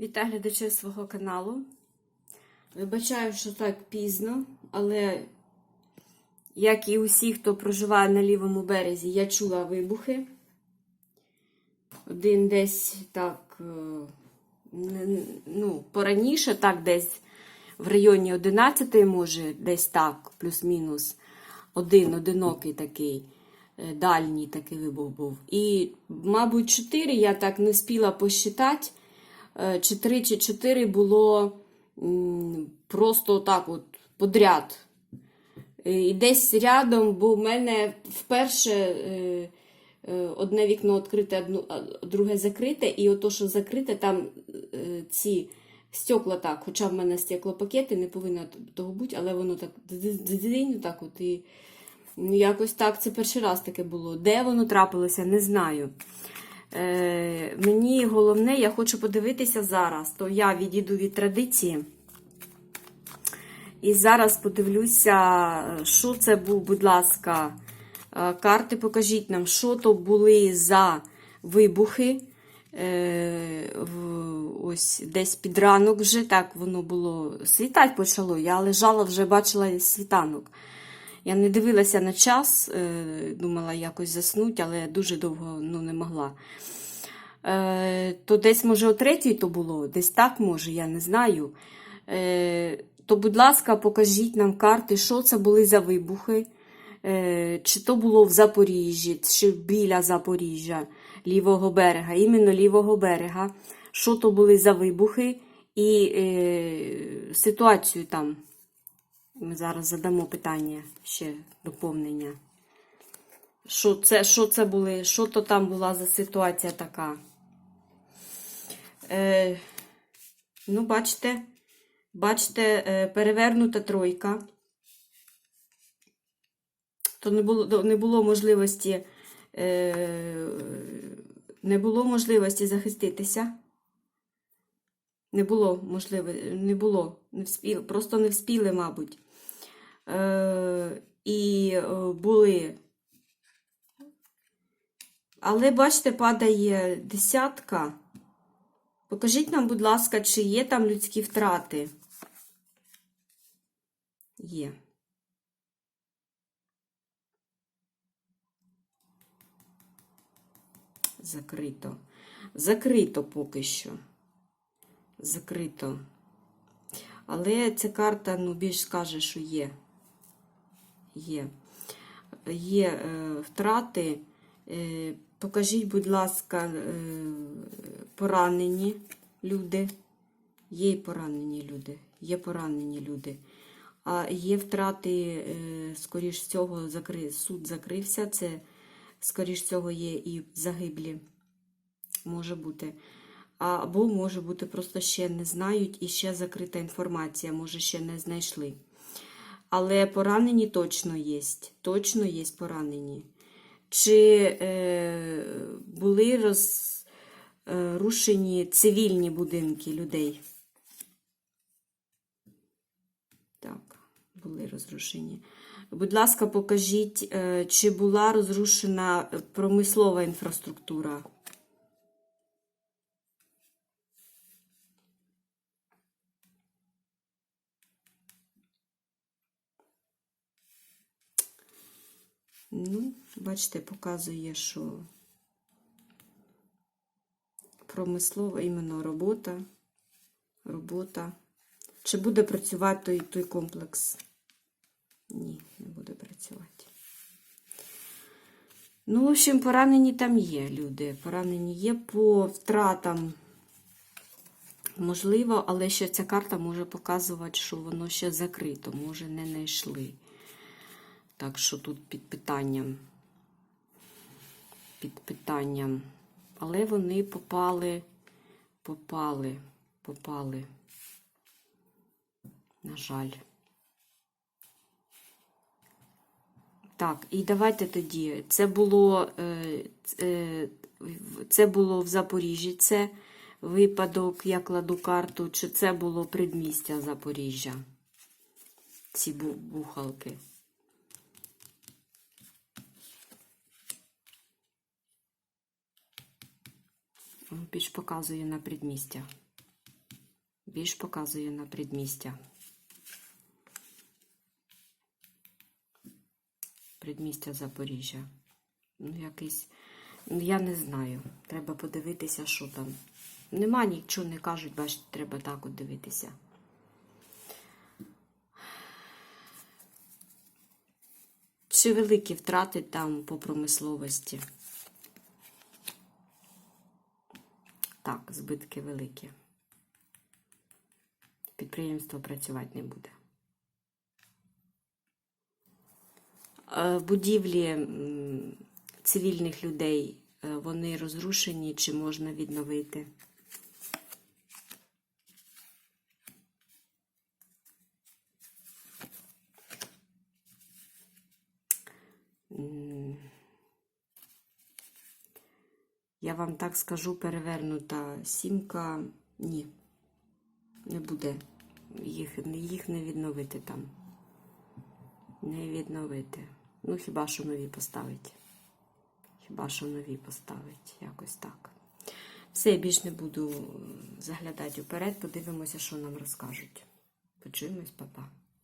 Вітаю глядачів свого каналу. Вибачаю, що так пізно, але, як і усі, хто проживає на лівому березі, я чула вибухи. Один десь так, е, ну, пораніше, так, десь в районі 11, може, десь так, плюс-мінус. Один одинокий такий, е, дальній такий вибух був. І, мабуть, чотири я так не спіла посчитати. Е, чи три, чи чотири було просто так от подряд. Е, І десь рядом, бо в мене вперше е, одне вікно відкрите, друге закрите, і ото, що закрите, там ці стекла так, хоча в мене стеклопакети, не повинно того бути, але воно так так от і ну, якось так, це перший раз таке було. Де воно трапилося, не знаю. Е, мені головне, я хочу подивитися зараз, то я відійду від традиції. І зараз подивлюся, що це був, будь ласка, е, карти покажіть нам, що то були за вибухи. Е, ось десь під ранок вже так воно було. Світать почало. Я лежала, вже бачила світанок. Я не дивилася на час, е, думала якось заснути, але дуже довго ну, не могла. Е, то десь, може, о третій то було, десь так може, я не знаю. Е, то, будь ласка, покажіть нам карти, що це були за вибухи. Чи то було в Запоріжжі, чи біля Запоріжжя, лівого берега, іменно лівого берега. Що то були за вибухи і е, ситуацію там. Ми зараз задамо питання ще доповнення. Що це, що це були, що то там була за ситуація така? Е, ну, бачите, бачите, е, перевернута тройка. То не було, не було можливості, е, не було можливості захиститися. Не було можливо, не було, не вспіли, просто не вспіли, мабуть. Е, і е, були. Але, бачите, падає десятка. Покажіть нам, будь ласка, чи є там людські втрати? Є. Закрито. Закрито поки що. Закрито. Але ця карта, ну, більш скаже, що є. Є. Є е, втрати. Е, покажіть, будь ласка, е, поранені люди. Є й поранені люди. Є поранені люди. А є втрати, скоріш всього, суд закрився. Це, скоріш всього, є і загиблі. Може бути. Або, може бути, просто ще не знають і ще закрита інформація, може, ще не знайшли. Але поранені точно є. Точно є поранені. Чи е, були розрушені цивільні будинки людей? Так, були розрушені. Будь ласка, покажіть, е, чи була розрушена промислова інфраструктура? Ну, бачите, показує, що промислова іменно робота. Робота. Чи буде працювати той, той комплекс? Ні, не буде працювати. Ну, в общем, поранені там є люди. Поранені є по втратам. Можливо, але ще ця карта може показувати, що воно ще закрито, може не знайшли. Так що тут під питанням. Під питанням. Але вони попали, попали, попали. На жаль. Так, і давайте тоді. Це було, е, е, це було в Запоріжжі. Це випадок, я кладу карту, чи це було предмістя Запоріжжя. Ці бу- бухалки. Більш показує на предмістя. Більш показує на предмістя. Предмістя Запоріжжя. Ну, якийсь. Ну, я не знаю. Треба подивитися, що там. Нема нічого не кажуть, бачите, треба так от дивитися. Чи великі втрати там по промисловості? Так, збитки великі. Підприємство працювати не буде. Е, Будівлі цивільних людей е, вони розрушені чи можна відновити? М, Я вам так скажу, перевернута сімка. Ні, не буде. Їх, їх не відновити там. Не відновити. Ну, хіба що нові поставить. Хіба що нові поставить. Якось так. Все, я більш не буду заглядати вперед. Подивимося, що нам розкажуть. Почуємось, папа.